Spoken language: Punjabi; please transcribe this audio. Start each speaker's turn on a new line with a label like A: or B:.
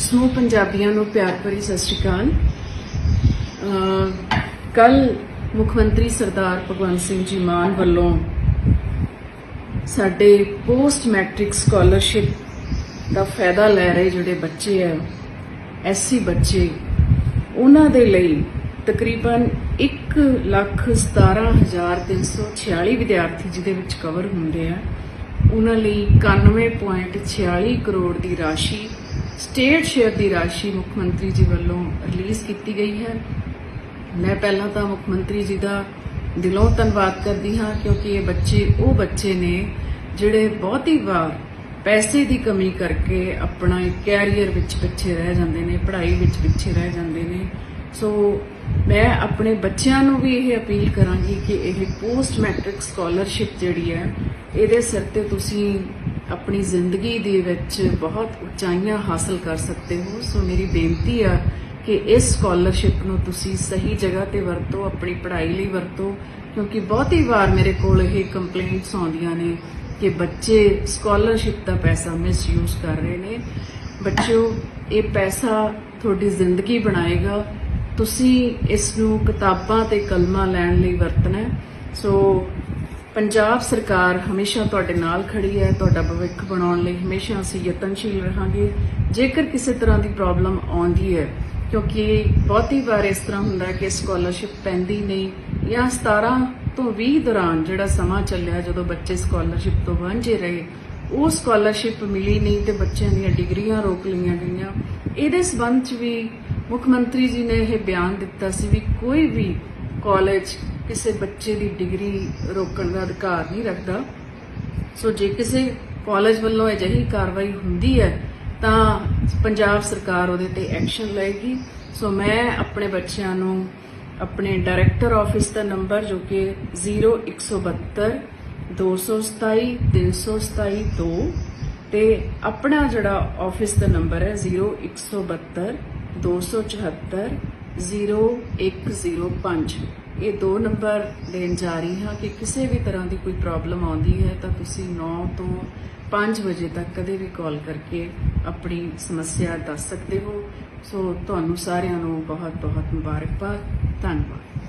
A: ਸਮੂਹ ਪੰਜਾਬੀਆਂ ਨੂੰ ਪਿਆਰ ਭਰੀ ਸਤਿ ਸ਼੍ਰੀ ਅਕਾਲ। ਕੱਲ ਮੁੱਖ ਮੰਤਰੀ ਸਰਦਾਰ ਭਗਵੰਤ ਸਿੰਘ ਜੀ ਮਾਨ ਵੱਲੋਂ ਸਾਡੇ ਪੋਸਟ ਮੈਟ੍ਰਿਕ ਸਕਾਲਰਸ਼ਿਪ ਦਾ ਫਾਇਦਾ ਲੈ ਰਹੇ ਜਿਹੜੇ ਬੱਚੇ ਆ, ਐਸਸੀ ਬੱਚੇ, ਉਹਨਾਂ ਦੇ ਲਈ ਤਕਰੀਬਨ 117346 ਵਿਦਿਆਰਥੀ ਜਿਹਦੇ ਵਿੱਚ ਕਵਰ ਹੁੰਦੇ ਆ, ਉਹਨਾਂ ਲਈ 91.46 ਕਰੋੜ ਦੀ ਰਾਸ਼ੀ ਸਟੇਟ ਸ਼ੇਅਰ ਦੀ ਰਾਸ਼ੀ ਮੁੱਖ ਮੰਤਰੀ ਜੀ ਵੱਲੋਂ ਰਿਲੀਜ਼ ਕੀਤੀ ਗਈ ਹੈ। ਮੈਂ ਪਹਿਲਾਂ ਤਾਂ ਮੁੱਖ ਮੰਤਰੀ ਜੀ ਦਾ ਦਿਲੋਂ ਧੰਨਵਾਦ ਕਰਦੀ ਹਾਂ ਕਿਉਂਕਿ ਇਹ ਬੱਚੇ, ਉਹ ਬੱਚੇ ਨੇ ਜਿਹੜੇ ਬਹੁਤੀ ਵਾਰ ਪੈਸੇ ਦੀ ਕਮੀ ਕਰਕੇ ਆਪਣਾ ਕੈਰੀਅਰ ਵਿੱਚ ਪਿੱਛੇ ਰਹਿ ਜਾਂਦੇ ਨੇ, ਪੜ੍ਹਾਈ ਵਿੱਚ ਪਿੱਛੇ ਰਹਿ ਜਾਂਦੇ ਨੇ। ਸੋ ਮੈਂ ਆਪਣੇ ਬੱਚਿਆਂ ਨੂੰ ਵੀ ਇਹ ਅਪੀਲ ਕਰਾਂਗੀ ਕਿ ਇਹ ਪੋਸਟ ਮੈਟ੍ਰਿਕ ਸਕਾਲਰਸ਼ਿਪ ਜਿਹੜੀ ਹੈ, ਇਹਦੇ ਸਿਰ ਤੇ ਤੁਸੀਂ ਆਪਣੀ ਜ਼ਿੰਦਗੀ ਦੇ ਵਿੱਚ ਬਹੁਤ ਉਚਾਈਆਂ ਹਾਸਲ ਕਰ ਸਕਦੇ ਹੋ। ਸੋ ਮੇਰੀ ਬੇਨਤੀ ਆ ਕਿ ਇਸ ਸਕਾਲਰਸ਼ਿਪ ਨੂੰ ਤੁਸੀਂ ਸਹੀ ਜਗ੍ਹਾ ਤੇ ਵਰਤੋ, ਆਪਣੀ ਪੜ੍ਹਾਈ ਲਈ ਵਰਤੋ, ਕਿਉਂਕਿ ਬਹੁਤੀ ਵਾਰ ਮੇਰੇ ਕੋਲ ਇਹ ਕੰਪਲੇਂਟਸ ਆਉਂਦੀਆਂ ਨੇ ਕਿ ਬੱਚੇ ਸਕਾਲਰਸ਼ਿਪ ਦਾ ਪੈਸਾ ਮਿਸਯੂਜ਼ ਕਰ ਰਹੇ ਨੇ। ਬੱਚਿਓ, ਇਹ ਪੈਸਾ ਤੁਹਾਡੀ ਜ਼ਿੰਦਗੀ ਬਣਾਏਗਾ। ਤੁਸੀਂ ਇਸ ਨੂੰ ਕਿਤਾਬਾਂ ਤੇ ਕਲਮਾਂ ਲੈਣ ਲਈ ਵਰਤਣਾ ਸੋ ਪੰਜਾਬ ਸਰਕਾਰ ਹਮੇਸ਼ਾ ਤੁਹਾਡੇ ਨਾਲ ਖੜੀ ਹੈ, ਤੁਹਾਡਾ ਭਵਿੱਖ ਬਣਾਉਣ ਲਈ ਹਮੇਸ਼ਾ ਅਸੀਂ ਯਤਨਸ਼ੀਲ ਰਹਾਂਗੇ। ਜੇਕਰ ਕਿਸੇ ਤਰ੍ਹਾਂ ਦੀ ਪ੍ਰੋਬਲਮ ਆਉਂਦੀ ਹੈ, ਕਿਉਂਕਿ ਬਹੁਤੀ ਵਾਰ ਇਸ ਤਰ੍ਹਾਂ ਹੁੰਦਾ ਕਿ ਸਕਾਲਰਸ਼ਿਪ ਪੈਂਦੀ ਨਹੀਂ ਜਾਂ 17 ਤੋਂ 20 ਦੌਰਾਨ ਜਿਹੜਾ ਸਮਾਂ ਚੱਲਿਆ, ਜਦੋਂ ਬੱਚੇ ਸਕਾਲਰਸ਼ਿਪ ਤੋਂ ਵਾਂਝੇ ਰਹੇ, ਉਹ ਸਕਾਲਰਸ਼ਿਪ ਮਿਲੀ ਨਹੀਂ ਤੇ ਬੱਚਿਆਂ ਦੀਆਂ ਡਿਗਰੀਆਂ ਰੋਕ ਲਈਆਂ ਗਈਆਂ। ਇਹਦੇ ਸਬੰਧ ਚ ਵੀ ਮੁੱਖ ਮੰਤਰੀ ਜੀ ਨੇ ਇਹ ਬਿਆਨ ਦਿੱਤਾ ਸੀ ਵੀ ਕੋਈ ਵੀ ਕਾਲਜ ਕਿਸੇ ਬੱਚੇ ਦੀ ਡਿਗਰੀ ਰੋਕਣ ਦਾ ਅਧਿਕਾਰ ਨਹੀਂ ਰੱਖਦਾ। ਸੋ ਜੇ ਕਿਸੇ ਕਾਲਜ ਵੱਲੋਂ ਅਜਿਹੀ ਕਾਰਵਾਈ ਹੁੰਦੀ ਹੈ, ਤਾਂ ਪੰਜਾਬ ਸਰਕਾਰ ਉਹਦੇ ਤੇ ਐਕਸ਼ਨ ਲਏਗੀ। ਸੋ ਮੈਂ ਆਪਣੇ ਬੱਚਿਆਂ ਨੂੰ ਆਪਣੇ ਡਾਇਰੈਕਟਰ ਆਫਿਸ ਦਾ ਨੰਬਰ, ਜੋ ਕਿ 0172 227 327 2 ਤੇ ਆਪਣਾ ਜਿਹੜਾ ਆਫਿਸ ਦਾ ਨੰਬਰ ਹੈ 0172 274 0105 ਇਹ ਦੋ ਨੰਬਰ ਦੇਣ ਜਾ ਰਹੀ ਹਾਂ ਕਿ ਕਿਸੇ ਵੀ ਤਰ੍ਹਾਂ ਦੀ ਕੋਈ ਪ੍ਰੋਬਲਮ ਆਉਂਦੀ ਹੈ ਤਾਂ ਤੁਸੀਂ 9 ਤੋਂ 5 ਵਜੇ ਤੱਕ ਕਦੇ ਵੀ ਕਾਲ ਕਰਕੇ ਆਪਣੀ ਸਮੱਸਿਆ ਦੱਸ ਸਕਦੇ ਹੋ। ਸੋ ਤੁਹਾਨੂੰ ਸਾਰਿਆਂ ਨੂੰ ਬਹੁਤ ਬਹੁਤ ਮੁਬਾਰਕਬਾਦ। ਧੰਨਵਾਦ।